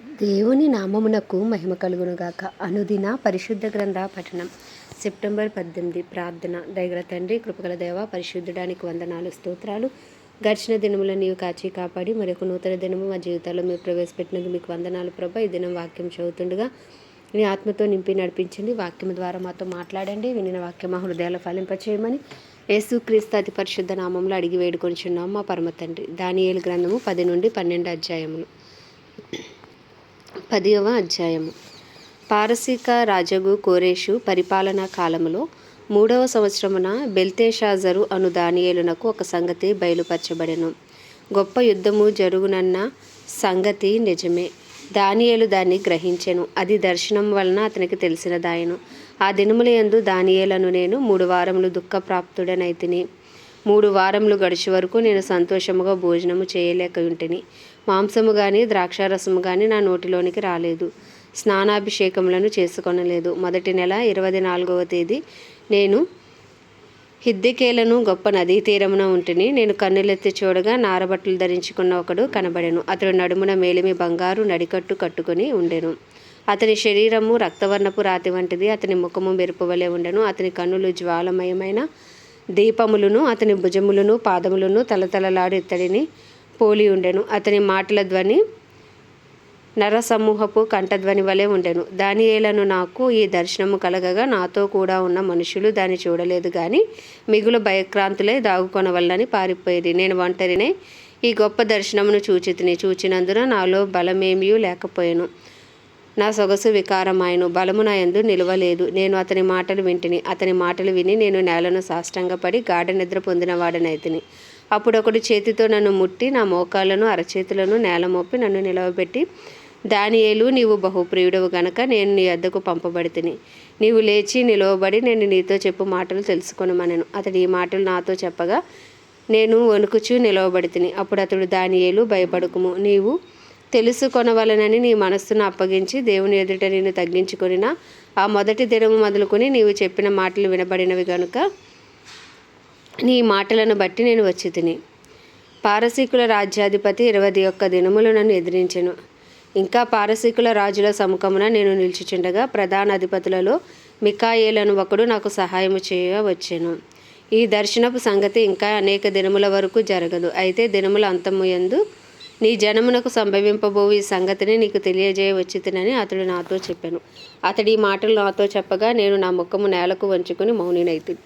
దేవుని నామమునకు మహిమ కలుగునుగాక. అనుదిన పరిశుద్ధ గ్రంథ పఠనం. సెప్టెంబర్ పద్దెనిమిది ప్రార్థన. దయగల తండ్రి కృపగల దేవ పరిశుద్ధడానికి వందనాలు స్తోత్రాలు. గడిచిన దినముల నీవు కాచి కాపాడి మరొక నూతన దినము మా జీవితాల్లో మీరు ప్రవేశపెట్టినందుకు మీకు వందనాలు ప్రభా. ఈ దినం వాక్యం చదువుతుండగా మీ ఆత్మతో నింపి నడిపించండి. వాక్యం ద్వారా మాతో మాట్లాడండి. వినిన వాక్యం మా హృదయాలు ఫలింపచేయమని యేసుక్రీస్తు అతి పరిశుద్ధ నామంలో అడిగి వేడుకొనిచున్నాం మా పరమ తండ్రి. దానియేలు గ్రంథము పది నుండి పన్నెండు అధ్యాయములు పదివ అధ్యాయము. పారసీక రాజగు కోరేషు పరిపాలనా కాలములో మూడవ సంవత్సరమున బెల్తేషాజరు అను దానియేలునకు ఒక సంగతి బయలుపరచబడెను. గొప్ప యుద్ధము జరుగునన్న సంగతి నిజమే. దానియేలు దాన్ని గ్రహించెను. అది దర్శనం వలన అతనికి తెలిసినదాయను. ఆ దినముల యందు దానియేలను నేను మూడు వారములు దుఃఖప్రాప్తుడనైతిని. మూడు వారములు గడిచే వరకు నేను సంతోషముగా భోజనము చేయలేక ఉంటిని మాంసము కానీ ద్రాక్షారసము కానీ నా నోటిలోనికి రాలేదు. స్నానాభిషేకములను చేసుకొనలేదు. మొదటి నెల ఇరవై నాలుగవ తేదీ నేను హిద్దికేలను గొప్ప నదీ తీరమున ఉంటిని నేను కన్నులెత్తి చూడగా నారబట్టలు ధరించుకున్న ఒకడు కనబడెను. అతడు నడుమున మేలిమి బంగారు నడికట్టు కట్టుకొని ఉండెను. అతని శరీరము రక్తవర్ణపు రాతి వంటిది. అతని ముఖము మెరుపువలే ఉండెను. అతని కన్నులు జ్వాలమయమైన దీపములను అతని భుజములను పాదములను తలతలలాడు ఇత్తడిని పోలి ఉండెను. అతని మాటల ధ్వని నరసమూహపు కంఠధ్వని వలె ఉండెను. దానియేలను నాకు ఈ దర్శనము కలగగా నాతో కూడా ఉన్న మనుషులు దాన్ని చూడలేదు కానీ మిగులు భయక్రాంతులే దాగుకొనవల్లని పారిపోయేది. నేను ఒంటరినే ఈ గొప్ప దర్శనమును చూచితిని. చూచినందున నాలో బలమేమీ లేకపోయాను. నా సొగసు వికారమాయను. బలము నా ఎందు నిలవలేదు. నేను అతని మాటలు వింటిని. అతని మాటలు విని నేను నేలను సాష్టంగపడి గాఢ నిద్ర పొందిన వాడనైతిని అప్పుడు ఒకడు చేతితో నన్ను ముట్టి నా మోకాలను అరచేతులను నేల మోపి నన్ను నిలవబెట్టి దానియేలు నీవు బహుప్రియుడవు గనక నేను నీ వద్దకు పంపబడితిని. నీవు లేచి నిలవబడి నేను నీతో చెప్పు మాటలు తెలుసుకొనమనెను. అతడు ఈ మాటలు నాతో చెప్పగా నేను వణుకుచూ నిలవబడితిని. అప్పుడు అతడు దానియేలు భయపడుకుము. నీవు తెలుసుకొనవలనని నీ మనస్సును అప్పగించి దేవుని ఎదుట నేను తగ్గించుకొనిన ఆ మొదటి దినము మొదలుకొని నీవు చెప్పిన మాటలు వినబడినవి గనుక నీ మాటలను బట్టి నేను వచ్చి తిని. పారసీకుల రాజ్యాధిపతి ఇరవై ఒక్క దినములు నన్ను ఎదిరించెను. ఇంకా పారసీకుల రాజుల సముఖమున నేను నిలిచిచుండగా ప్రధాన అధిపతులలో మికాయేలను ఒకడు నాకు సహాయము చేయ వచ్చాను. ఈ దర్శనపు సంగతి ఇంకా అనేక దినముల వరకు జరగదు. అయితే దినముల అంతము ఎందు నీ జనమునకు సంభవింపబో ఈ సంగతిని నీకు తెలియజేయవచ్చితినని అతడు నాతో చెప్పాను. అతడి ఈ మాటలు నాతో చెప్పగా నేను నా ముఖము నేలకు వంచుకొని మౌనినైతి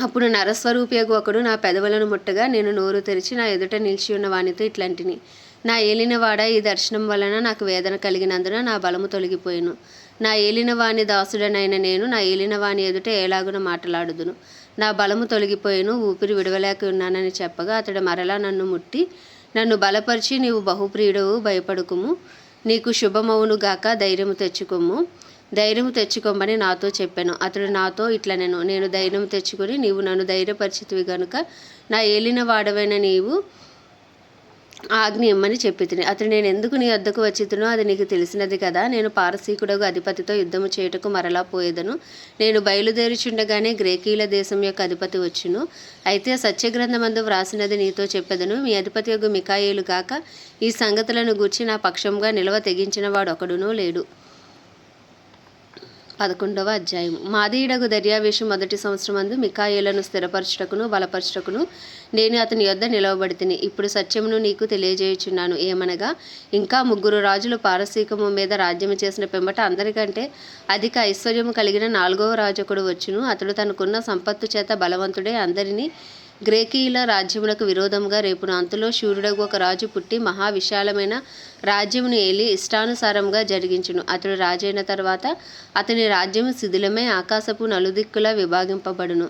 అప్పుడు నరస్వరూపియగు ఒకడు నా పెదవులను ముట్టగా నేను నోరు తెరిచి నా ఎదుట నిలిచి ఉన్న వానితో ఇట్లాంటిని. నా ఏలినవాడ ఈ దర్శనం వలన నాకు వేదన కలిగినందున నా బలము తొలగిపోయాను. నా ఏలినవాని దాసుడనైన నేను నా ఏలినవాని ఎదుట ఏలాగున మాట్లాడుదును. నా బలము తొలగిపోయాను ఊపిరి విడవలేక ఉన్నానని చెప్పగా అతడు మరలా నన్ను ముట్టి నన్ను బలపరిచి నీవు బహుప్రియుడవు భయపడుకుము. నీకు శుభమవును గాక ధైర్యము తెచ్చుకోము ధైర్యం తెచ్చుకోమని నాతో చెప్పాను. అతడు నాతో ఇట్లా నేను నేను ధైర్యం తెచ్చుకొని నీవు నన్ను ధైర్యపరిచితివి గనుక నా ఏలిన వాడవైన నీవు ఆజ్ఞ ఇమ్మని చెప్పి అతడు నేను ఎందుకు నీ వద్దకు వచ్చితునో అది నీకు తెలిసినది కదా. నేను పారసీకుడగు అధిపతితో యుద్ధము చేయుటకు మరలా పోయేదను. నేను బయలుదేరుచుండగానే గ్రేకీల దేశం యొక్క అధిపతి వచ్చును. అయితే సత్యగ్రంథమందు వ్రాసినది నీతో చెప్పెదను. మీ అధిపతి యొక్క మికాయేలు కాక ఈ సంగతులను గూర్చి నా పక్షంగా నిల్వ తెగించిన వాడు ఒకడునూ లేడు. పదకొండవ అధ్యాయం మాదీయుడగు దర్యావేషు మొదటి సంవత్సరం అందు మికాయేలను స్థిరపరచుటకును బలపరచుటకును నేను అతని యొద్ద నిలవబడితిని. ఇప్పుడు సత్యమును నీకు తెలియజేయుచున్నాను. ఏమనగా ఇంకా ముగ్గురు రాజులు పారసీకము మీద రాజ్యము చేసిన పెంబట అందరికంటే అధిక ఐశ్వర్యము కలిగిన నాలుగవ రాజకుడు వచ్చును. అతడు తనకున్న సంపత్తు చేత బలవంతుడే అందరినీ గ్రేకీయుల రాజ్యమునకు విరోధముగా రేపున అంతలో శూరుడకు ఒక రాజు పుట్టి మహా విశాలమైన రాజ్యమును ఏలి ఇష్టానుసారంగా జరిగించును. అతడు రాజైన తర్వాత అతని రాజ్యము శిథిలమై ఆకాశపు నలుదిక్కులా విభాగింపబడును.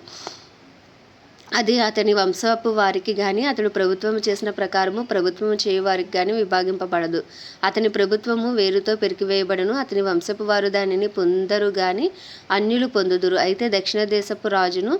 అది అతని వంశపు వారికి కానీ అతడు ప్రభుత్వం చేసిన ప్రకారము ప్రభుత్వము చేయవారికి కానీ విభాగింపబడదు. అతని ప్రభుత్వము వేరుతో పెరికివేయబడను. అతని వంశపు వారు దానిని పొందరు కానీ అన్యులు పొందుదురు. అయితే దక్షిణ దేశపు రాజును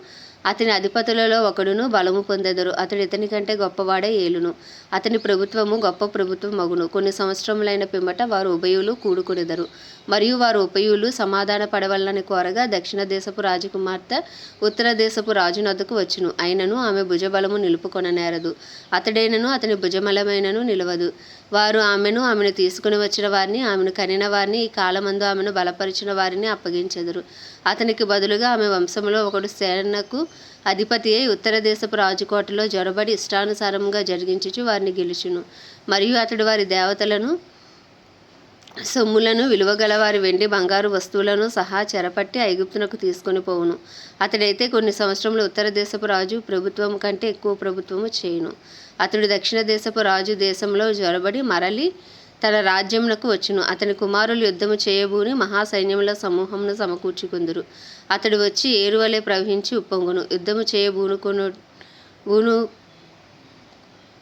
అతని అధిపతులలో ఒకడును బలము పొందెదరు. అతడు ఇతని కంటే గొప్పవాడే ఏలును. అతని ప్రభుత్వము గొప్ప ప్రభుత్వం మగును. కొన్ని సంవత్సరములైన పిమ్మట వారు ఉభయులు కూడుకునేదరు. మరియు వారు ఉభయులు సమాధాన పడవలని కోరగా దక్షిణ దేశపు రాజకుమార్తె ఉత్తర దేశపు రాజునద్దకు వచ్చును. అయినను ఆమె భుజబలము నిలుపుకొననేరదు. అతడైనను అతని భుజమలమైనను నిలవదు. వారు ఆమెను ఆమెను తీసుకుని వచ్చిన వారిని ఆమెను కనిన వారిని ఈ కాలమందు ఆమెను బలపరిచిన వారిని అప్పగించెదరు. అతనికి బదులుగా ఆమె వంశంలో ఒకడు సేనకు అధిపతి అయి ఉత్తర దేశపు రాజుకోటలో జొరబడి ఇష్టానుసారంగా జరిగించుచు వారిని గెలుచును. మరియు అతడు వారి దేవతలను సొమ్ములను విలువగలవారి వెండి బంగారు వస్తువులను సహా చెరపట్టి ఐగుప్తునకు తీసుకొని పోవును. అతడైతే కొన్ని సంవత్సరములు ఉత్తర దేశపు రాజు ప్రభుత్వం కంటే ఎక్కువ ప్రభుత్వము చేయును. అతడు దక్షిణ దేశపు రాజు దేశంలో జొరబడి మరలి తన రాజ్యమునకు వచ్చును. అతని కుమారులు యుద్ధము చేయబూని మహాసైన్యముల సమూహమును సమకూర్చుకుందురు. అతడు వచ్చి ఏరువలే ప్రవహించి ఉప్పొంగును. యుద్ధము చేయబూనుకొను బూను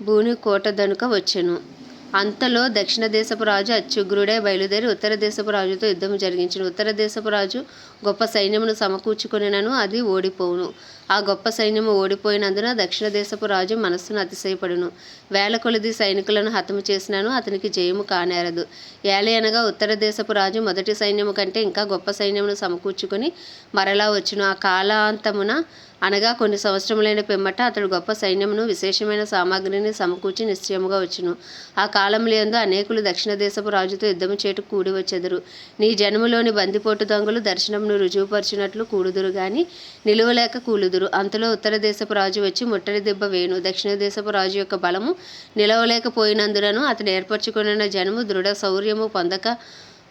భూని కోట దనుక వచ్చెను. అంతలో దక్షిణ దేశపు రాజు అత్యుగ్రుడే బయలుదేరి ఉత్తర దేశపు రాజుతో యుద్ధం జరిగించను. ఉత్తర దేశపు రాజు గొప్ప సైన్యమును సమకూర్చుకొనినను అది ఓడిపోవును. ఆ గొప్ప సైన్యము ఓడిపోయినందున దక్షిణ దేశపు రాజు మనస్సును అతిశయపడును. వేల కొలది సైనికులను హతము చేసినాను అతనికి జయము కానేరదు. ఏలయనగా ఉత్తర దేశపు రాజు మొదటి సైన్యము కంటే ఇంకా గొప్ప సైన్యమును సమకూర్చుకుని మరలా వచ్చును. ఆ కాలాంతమున అనగా కొన్ని సంవత్సరములైన పిమ్మట అతడు గొప్ప సైన్యమును విశేషమైన సామాగ్రిని సమకూర్చి నిశ్చయముగా వచ్చును. ఆ కాలములందు అనేకులు దక్షిణ దేశపు రాజుతో యుద్ధము చేటు కూడి వచ్చెదరు. నీ జన్మలోని బందిపోటు దొంగలు దర్శనమును రుజువుపరిచినట్లు కూడుదురు గాని నిలువలేక కూలుదురు. అంతలో ఉత్తర దేశపు రాజు వచ్చి ముట్టడి దెబ్బ వేణు దక్షిణ దేశపు రాజు యొక్క బలము నిలవలేకపోయినందునను అతడు ఏర్పరచుకున్న జనము దృఢ శౌర్యము పొందక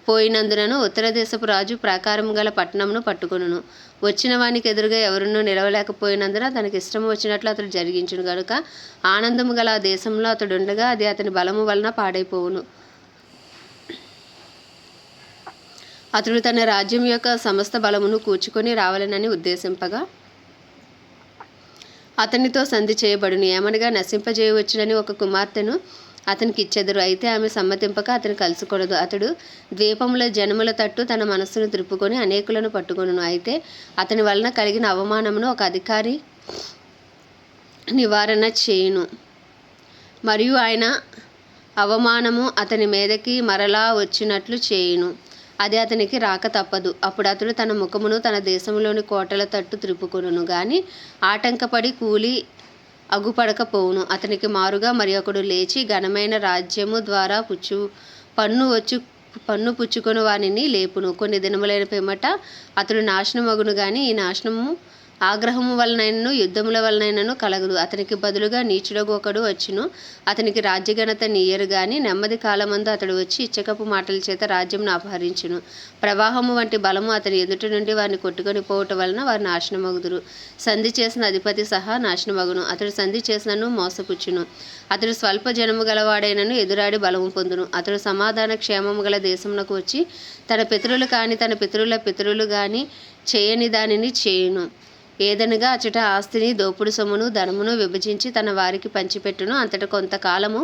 పోయినందునను ఉత్తర దేశపు రాజు ప్రాకారం గల పట్టణమును పట్టుకొనును. వచ్చిన వానికి ఎదురుగా ఎవరునూ నిలవలేకపోయినందున తనకి ఇష్టము వచ్చినట్లు అతడు జరిగించును గనుక ఆనందము గల ఆ దేశంలో అతడు ఉండగా అది అతని బలము వలన పాడైపోవును. అతడు తన రాజ్యం యొక్క సమస్త బలమును కూర్చుకొని రావాలనని ఉద్దేశింపగా అతనితో సంధి చేయబడును. ఏమనగా నశింపజేయవచ్చునని ఒక కుమార్తెను అతనికి ఇచ్చెదరు అయితే ఆమె సమ్మతింపక అతను కలుసుకూడదు అతడు ద్వీపంలో జనముల తట్టు తన మనస్సును త్రిప్పుకొని అనేకులను పట్టుకొను అయితే అతని వలన కలిగిన అవమానమును ఒక అధికారి నివారణ చేయును. మరియు ఆయన అవమానము అతని మీదకి మరలా వచ్చినట్లు చేయును. అది అతనికి రాక తప్పదు. అప్పుడు అతడు తన ముఖమును తన దేశంలోని కోటల తట్టు త్రిప్పుకొను కానీ ఆటంకపడి కూలి అగుపడకపోవును. అతనికి మారుగా మరి ఒకడు లేచి ఘనమైన రాజ్యము ద్వారా పుచ్చు పన్ను వచ్చు పన్ను పుచ్చుకొని వానిని లేపును. కొన్ని దినములైన పిమ్మట అతడు నాశనమగును గాని ఈ నాశనము ఆగ్రహము వలనైనను యుద్ధముల వలనైనను కలగదు. అతనికి బదులుగా నీచుడగు ఒకడు వచ్చును. అతనికి రాజ్యఘనత నీయరు గాని నెమ్మది కాలమందు అతడు వచ్చి ఇచ్చకపు మాటల చేత రాజ్యంను అపహరించును. ప్రవాహము వంటి బలము అతని ఎదుటి నుండి వారిని కొట్టుకొని పోవటం వలన వారు నాశనమగుదురు. సంధి చేసిన అధిపతి సహా నాశనమగును. అతడు సంధి చేసినను మోసపుచ్చును. అతడు స్వల్ప జనము గలవాడైనను ఎదురాడి బలము పొందును. అతడు సమాధాన క్షేమము గల దేశమునకు వచ్చి తన పితరులు కాని తన పితరుల పితరులు గాని చేయని దానిని చేయును. ఏదనగా అచట ఆస్తిని దోపుడు సొమ్మును ధనమును విభజించి తన వారికి పంచిపెట్టును. అంతట కొంతకాలము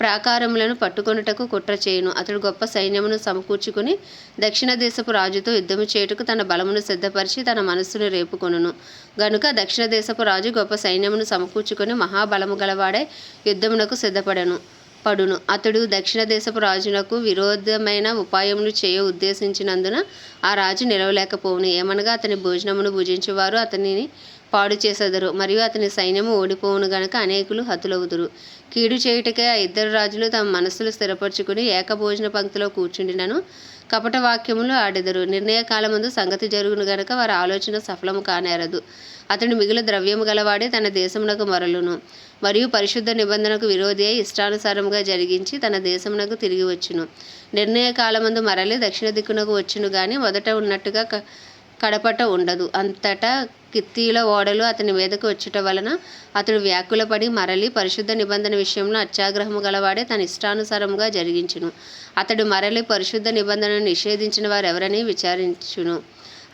ప్రాకారములను పట్టుకొనుటకు కుట్ర చేయును. అతడు గొప్ప సైన్యమును సమకూర్చుకుని దక్షిణ దేశపు రాజుతో యుద్ధము చేయుటకు తన బలమును సిద్ధపరిచి తన మనస్సును రేపుకొనును. గనుక దక్షిణ దేశపు రాజు గొప్ప సైన్యమును సమకూర్చుకొని మహాబలము గలవాడే యుద్ధమునకు సిద్ధపడను. పడును. అతడు దక్షిణ దేశపు రాజునకు విరోధమైన ఉపాయములు చేయ ఉద్దేశించినందున ఆ రాజు నిలవలేకపోవును. ఏమనగా అతని భోజనమును భుజించేవారు అతనిని పాడు చేసెదరు మరియు అతని సైన్యము ఓడిపోవును గనుక అనేకులు హతులవుదురు. కీడు చేయుటకే ఆ ఇద్దరు రాజులు తమ మనస్సులు స్థిరపరచుకుని ఏకభోజన పంక్తిలో కూర్చుండినను. కపట వాక్యములు ఆడెదరు. నిర్ణయ కాలమందు సంగతి జరుగును గనక వారి ఆలోచన సఫలము కానేరదు. అతడు మిగులు ద్రవ్యము గలవాడే తన దేశమునకు మరలును. మరియు పరిశుద్ధ నిబంధనకు విరోధి అయి ఇష్టానుసారముగా జరిగించి తన దేశమునకు తిరిగి వచ్చును. నిర్ణయ కాలమందు మరలి దక్షిణ దిక్కునకు వచ్చును గాని మొదట ఉన్నట్టుగా క- కడపట ఉండదు. అంతటా కిత్తీల ఓడలు అతని మీదకు వచ్చుట వలన అతడు వ్యాకులపడి మరలి పరిశుద్ధ నిబంధన విషయంలో అత్యాగ్రహము గలవాడే తన ఇష్టానుసారముగా జరిగించును. అతడు మరలి పరిశుద్ధ నిబంధనను నిషేధించిన వారెవరని విచారించును.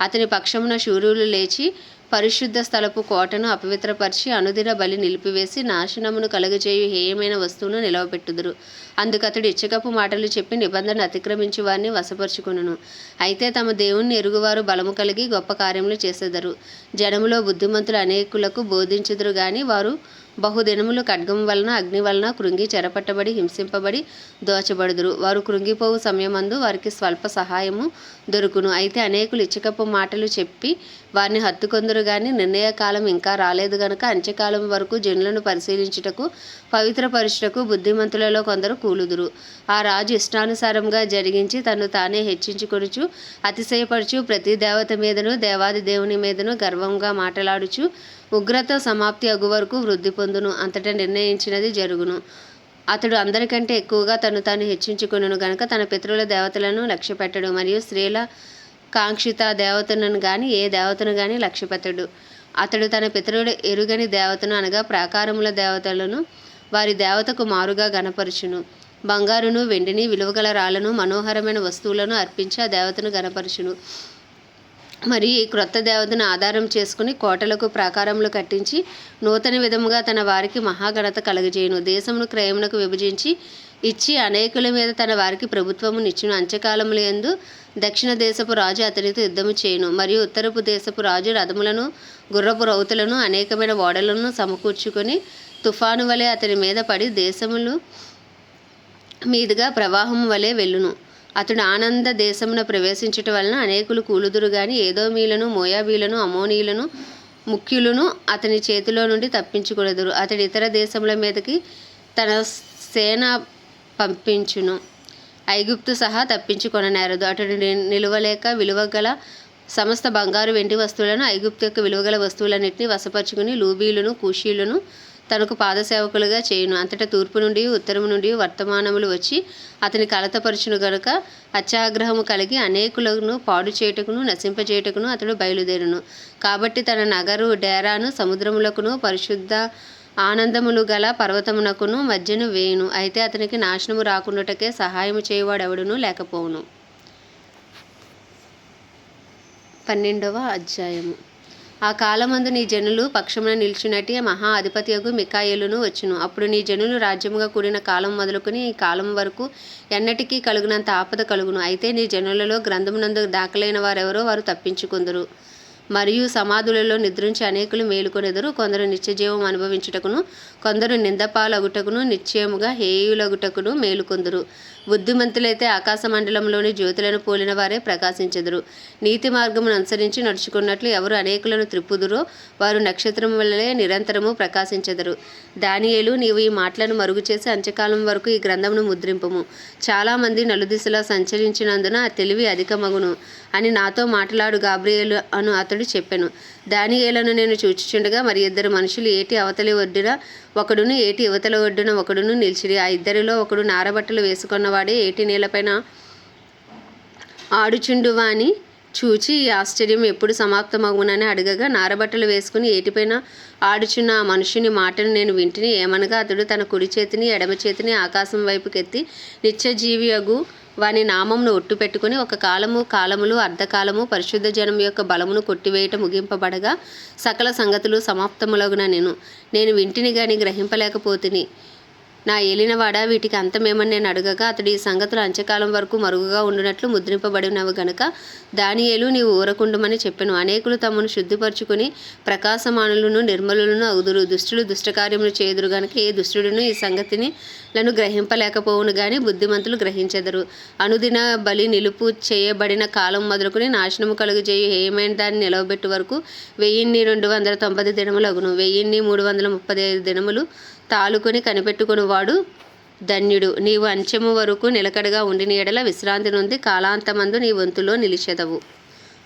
అతని పక్షమున శూరులు లేచి పరిశుద్ధ స్థలపు కోటను అపవిత్రపరిచి అనుదిన బలి నిలిపివేసి నాశనమును కలుగజేయు హేయమైన వస్తువును నిలవబెట్టుదురు. అందుకతడు ఇచ్చకపు మాటలు చెప్పి నిబంధన అతిక్రమించి వారిని వశపరుచుకును అయితే తమ దేవుణ్ణి ఎరుగువారు బలము కలిగి గొప్ప కార్యములు చేసేదరు. జనములో బుద్ధిమంతులు అనేకులకు బోధించుదురు గాని వారు బహుదినములు ఖడ్గం వలన అగ్ని వలన కృంగి చెరపట్టబడి హింసింపబడి దోచబడుదురు. వారు కృంగిపోవు సమయమందు వారికి స్వల్ప సహాయము దొరుకును. అయితే అనేకులు ఇచ్చకపు మాటలు చెప్పి వారిని హత్తుకొందరు గాని నిర్ణయ కాలం ఇంకా రాలేదు గనుక అంత్యకాలం వరకు జనులను పరిశీలించుటకు పవిత్రపరుచుటకు బుద్ధిమంతులలో కొందరు కూలుదురు. ఆ రాజు ఇష్టానుసారంగా జరిగించి తను తానే హెచ్చించుకొనుచు అతిశయపరచు ప్రతి దేవత మీదను దేవాది దేవుని మీదను గర్వంగా మాట్లాడుచు ఉగ్రత సమాప్తి అగు వరకు వృద్ధి పొందును. అంతటా నిర్ణయించినది జరుగును. అతడు అందరికంటే ఎక్కువగా తను తాను హెచ్చించుకును గనక తన పితరుల దేవతలను లక్ష్యపెట్టడు మరియు స్త్రీల కాంక్షిత దేవతలను గాని ఏ దేవతను గాని లక్ష్యపెట్టడు. అతడు తన పితరుడు ఎరుగని దేవతను అనగా ప్రాకారముల దేవతలను వారి దేవతకు మారుగా గనపరుచును బంగారును వెండిని విలువగల రాళ్ళను మనోహరమైన వస్తువులను అర్పించి ఆ దేవతను గనపరుచును మరి ఈ క్రొత్త దేవతను ఆధారం చేసుకుని కోటలకు ప్రాకారములు కట్టించి నూతన విధముగా తన వారికి మహాఘనత కలుగజేయును. దేశమును క్రయమునకు విభజించి ఇచ్చి అనేకుల మీద తన వారికి ప్రభుత్వము నిచ్చును. అంత్యకాలముల యందు దక్షిణ దేశపు రాజు అతనితో యుద్ధము చేయును. మరియు ఉత్తరపు దేశపు రాజు రథములను గుర్రపు రౌతులను అనేకమైన ఓడలను సమకూర్చుకొని తుఫాను వలె అతని మీద పడి దేశములు మీదుగా ప్రవాహం వలె వెళ్ళును. అతడు ఆనంద దేశమున ప్రవేశించుట వలన అనేకులు కూలుదురు గాని ఏదోమీలను మోయాబీలను అమోనీలను ముఖ్యులను అతని చేతిలో నుండి తప్పించుకొనెదరు. అతడు ఇతర దేశముల మీదకి తన సేన పంపించును. ఐగుప్తు సహా తప్పించుకొననేరదు. అతడు నిలువలేక విలువగల సమస్త బంగారు వెండి వస్తువులను ఐగుప్తు యొక్క విలువగల వస్తువులన్నింటినీ వశపరుచుకుని లూబీలను కూషీలను తనకు పాదసేవకులుగా చేయును. అంతటా తూర్పు నుండి ఉత్తరము నుండి వర్తమానములు వచ్చి అతని కలతపరుచును గనుక అత్యాగ్రహము కలిగి అనేకులను పాడు చేయుటకును నశింపచేయుటకును అతడు బయలుదేరును. కాబట్టి తన నగరు డేరాను సముద్రములకును పరిశుద్ధ ఆనందములు గల పర్వతమునకును మధ్యను వేయును. అయితే అతనికి నాశనము రాకుండాటకే సహాయము చేయువాడెవడును లేకపోవును. పన్నెండవ అధ్యాయము. ఆ కాలమందు నీ జనులు పక్షమున నిల్చున్నట్టే మహా అధిపతియగు మికాయేలును వచ్చును. అప్పుడు నీ జనులు రాజ్యముగా కూడిన కాలం మొదలుకొని ఈ కాలం వరకు ఎన్నటికీ కలుగునంత ఆపద కలుగును. అయితే నీ జనులలో గ్రంథమునందు దాఖలైన వారెవరో వారు తప్పించుకుందరు. మరియు సమాధులలో నిద్రించి అనేకులు మేలుకొనెదరు. కొందరు నిత్యజీవం అనుభవించుటకును కొందరు నిందపాలగుటకును నిశ్చయముగా హేయులగుటకును మేలుకొందురు. బుద్ధిమంతులైతే ఆకాశ మండలంలోని జ్యోతులను పోలిన వారే ప్రకాశించెదరు. నీతి మార్గమును అనుసరించి నడుచుకున్నట్లు ఎవరు అనేకులను త్రిప్పుదురో వారు నక్షత్రం వల్లే నిరంతరము ప్రకాశించెదరు. దానియేలు నీవు ఈ మాటలను మరుగు చేసి అంత్యకాలం వరకు ఈ గ్రంథమును ముద్రింపము. చాలామంది నలుదిశలా సంచరించినందున తెలివి అధికమగును అని నాతో మాట్లాడు గాబ్రియేలు అను అతడు చెప్పాను. దానియేలను నేను చూచుచుండగా మరి ఇద్దరు మనుషులు ఏటి అవతలి ఒడ్డున ఒకడును ఏటి యువతల ఒడ్డున ఒకడును నిలిచిరి. ఆ ఇద్దరిలో ఒకడు నారబట్టలు వేసుకున్నవాడే ఏటి నీళ్ళపైన ఆడుచుండువాని చూచి ఈ ఆశ్చర్యం ఎప్పుడు సమాప్తమగునని అడగగా నారబట్టలు వేసుకుని ఏటిపైన ఆడుచున్న ఆ మనుషుని మాటను నేను వింటిని. ఏమనగా అతడు తన కుడి చేతిని ఎడమ చేతిని ఆకాశం వైపుకెత్తి నిత్యజీవి అగు వాని నామంను ఒట్టు పెట్టుకుని ఒక కాలము కాలములు అర్ధకాలము పరిశుద్ధ జనం యొక్క బలమును కొట్టివేయట ముగింపబడగా సకల సంగతులు సమాప్తములగున నేను నేను వింటిని గాని గ్రహింపలేకపోతిని. నా ఏలినవాడ వీటికి అంతమేమని నేను అడగగా అతడు ఈ సంగతులు అంచకాలం వరకు మరుగుగా ఉండునట్లు ముద్రింపబడినవి గనుక దానియేలు నీవు ఊరకుండమని చెప్పాను. అనేకులు తమను శుద్ధిపరుచుకుని ప్రకాశమానులను నిర్మలులను అగుదురు దుష్టులు దుష్టకార్యములు చేదురు గనుక ఏ దుష్టుడును ఈ సంగతిని లను గ్రహింపలేకపోవును గాని బుద్ధిమంతులు గ్రహించెదరు. అనుదిన బలి నిలుపు చేయబడిన కాలం మొదలుకొని నాశనము కలుగజేయు హేయమైన దాన్ని నిలవబెట్టు వరకు వెయ్యిన్ని రెండు వందల తొంభై దినములు అగును. వెయ్యిన్ని మూడు వందల ముప్పై ఐదు దినములు తాలుకుని కనిపెట్టుకుని వాడు ధన్యుడు నీవు అంచెము వరకు నిలకడగా ఉండి నీడల విశ్రాంతి నుండి కాలాంతమందు నీ వంతులో నిలిచెదవు.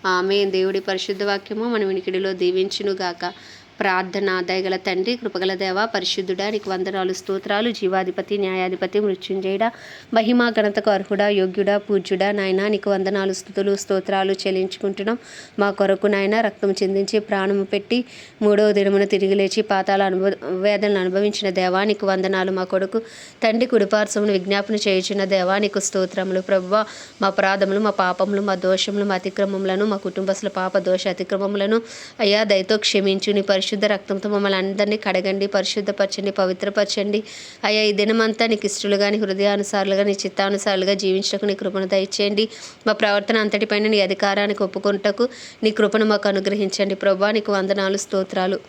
ఆమె దేవుడి పరిశుద్ధ వాక్యము మన వినికిడిలో దీవించునుగాక. ప్రార్థన దయగల తండ్రి కృపగల దేవ పరిశుద్ధుడా నీకు వందనాలు స్తోత్రాలు జీవాధిపతి న్యాయాధిపతి మృత్యుంజయుడా మహిమా ఘనతకు అర్హుడా యోగ్యుడా పూజ్యుడా నాయన నీకు వందనాలు స్థుతులు స్తోత్రాలు చెల్లించుకుంటున్నాం. మా కొరకు నాయన రక్తం చెందించి ప్రాణము పెట్టి మూడవ దినమున తిరిగి లేచి పాతాల అనుభవ వేదనలు అనుభవించిన దేవా నీకు వందనాలు మా కొడుకు తండ్రి కుడిపార్శ్వమును విజ్ఞాపన చేయించిన దేవా నీకు స్తోత్రములు ప్రభువా. మా ప్రాధములు మా పాపములు మా దోషములు మా అతిక్రమములను మా కుటుంబస్తుల పాప దోష అతిక్రమములను అయ్యా దయతో క్షమించు నీ పరిశుద్ధ రక్తంతో మమ్మల్ని అందరినీ కడగండి పరిశుద్ధపరచండి పవిత్రపరచండి. అయ్యా ఈ దినమంతా నీకు ఇష్టలుగా నీ హృదయానుసారులుగా నీ చిత్తానుసారులుగా జీవించటకు నీ కృపను దయచేయండి. మా ప్రవర్తన అంతటిపైన నీ అధికారానికి ఒప్పుకుంటకు నీ కృపను మాకు అనుగ్రహించండి. ప్రభా నీకు వందనాలు స్తోత్రాలు.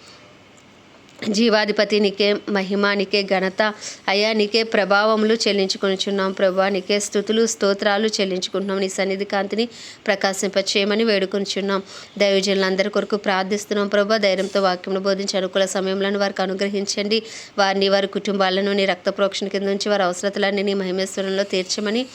జీవాధిపతి నీకే మహిమ నీకే ఘనత. అయ్యా నీకే ప్రభావములు చెల్లించుకొనిచున్నాం ప్రభా. నీకే స్థుతులు స్తోత్రాలు చెల్లించుకుంటున్నాం. నీ సన్నిధి కాంతిని ప్రకాశింపచేయమని వేడుకొనిచున్నాం. దైవజనులందరి కొరకు ప్రార్థిస్తున్నాం ప్రభా. ధైర్యంతో వాక్యమును బోధించి అనుకూల సమయంలో వారికి అనుగ్రహించండి. వారిని వారి కుటుంబాలను నీ రక్త ప్రోక్షణ కింద నుంచి వారి అవసరతలన్నీ నీ మహిమేశ్వరంలో తీర్చమని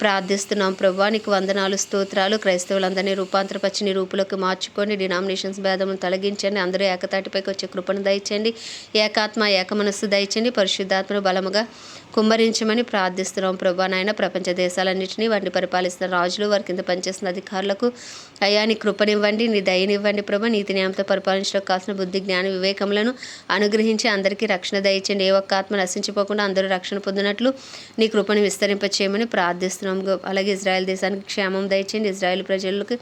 ప్రార్థిస్తున్నాం ప్రభా. నీకు వందనాలు స్తోత్రాలు. క్రైస్తవులందరినీ రూపాంతరపరిచి నీ రూపులోకి మార్చుకొని డినామినేషన్స్ భేదమును తొలగించండి. అందరూ ఏకతాటిపైకి వచ్చే కృపను దయచండి ఏకాత్మ ఏక మనస్సు దయచండి పరిశుద్ధాత్మను బలముగా కుమ్మరించమని ప్రార్థిస్తున్నాం ప్రభా. నాయన ప్రపంచ దేశాలన్నింటినీ వాటిని పరిపాలిస్తున్న రాజులు వారి కింద పనిచేస్తున్న అధికారులకు అయ్యా నీ కృపనివ్వండి నీ దయనివ్వండి ప్రభా. నీతి న్యాయంతో పరిపాలించడం కాసిన బుద్ధి జ్ఞాన వివేకములను అనుగ్రహించి అందరికీ రక్షణ దయచండి ఏ ఒక్క ఆత్మ నశించిపోకుండా అందరూ రక్షణ పొందినట్లు నీ కృపను విస్తరింపచేయమని ప్రార్థిస్తున్నాం. అలాగే ఇజ్రాయెల్ దేశానికి క్షేమం దయచేయండి. ఇజ్రాయెల్ ప్రజలకు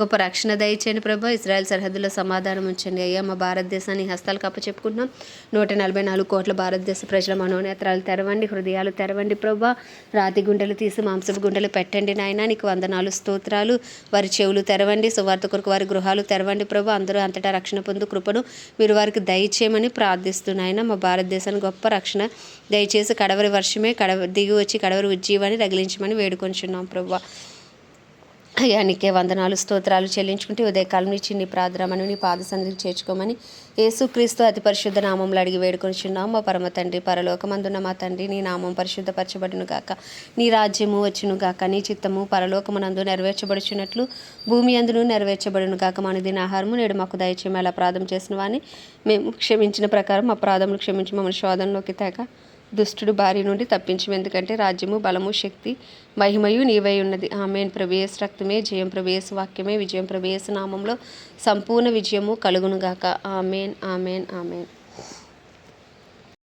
గొప్ప రక్షణ దయచేయండి ప్రభు. ఇస్రాయల్ సరిహద్దులో సమాధానం ఉంచండి అయ్యా. మా భారతదేశాన్ని హస్తాలకు అప్పచెప్పుకుంటున్నాం నూట నలభై నాలుగు కోట్ల భారతదేశ ప్రజల మనోనేత్రాలు తెరవండి హృదయాలు తెరవండి ప్రభు. రాతి గుండెలు తీసి మాంసపు గుండెలు పెట్టండి నాయన. నీకు వందనాలు స్తోత్రాలు. వారి చెవులు తెరవండి సువార్త కొరకు వారి గృహాలు తెరవండి ప్రభు. అందరూ అంతటా రక్షణ పొందు కృపను మీరు వారికి దయచేయమని ప్రార్థిస్తున్నాయన మా భారతదేశానికి గొప్ప రక్షణ దయచేసి కడవరి వర్షమే కడవ దిగి వచ్చి కడవరి ఉజ్జీవాన్ని రగిలించమని వేడుకొంచున్నాం ప్రభు. అయ్యా నీకే వందనాలు స్తోత్రాలు చెల్లించుకుంటే ఉదయకాలం నుంచి నీ ప్రార్థనమని నీ పాద సన్నిధికి చేర్చుకోమని యేసుక్రీస్తు అతి పరిశుద్ధ నామంలో అడిగి వేడుకొనిచున్నాం మా పరమ తండ్రి పరలోకమందున్న మా తండ్రి నీ నామం పరిశుద్ధపరచబడును గాక. నీ రాజ్యము వచ్చును గాక. నీ చిత్తము పరలోకమునందు నెరవేర్చబడుచున్నట్లు భూమి అందును నెరవేర్చబడును గాక. మన దిన ఆహారము నేడు మాకు దయచేయమని అలా ప్రార్థన చేసిన వాని మేము క్షమించిన ప్రకారం మా ప్రాధములు క్షమించి మమ్మల్ని శోధనలోకి తేక. దుష్టుడు బారి నుండి తప్పించము ఎందుకంటే రాజ్యము బలము శక్తి మహిమయు నీవై ఉన్నది. ఆమెన్. ప్రవేశ రక్తమే జయం ప్రవేశ వాక్యమే విజయం ప్రవేశ నామంలో సంపూర్ణ విజయము కలుగునుగాక. ఆమెన్. ఆమెన్. ఆమెన్.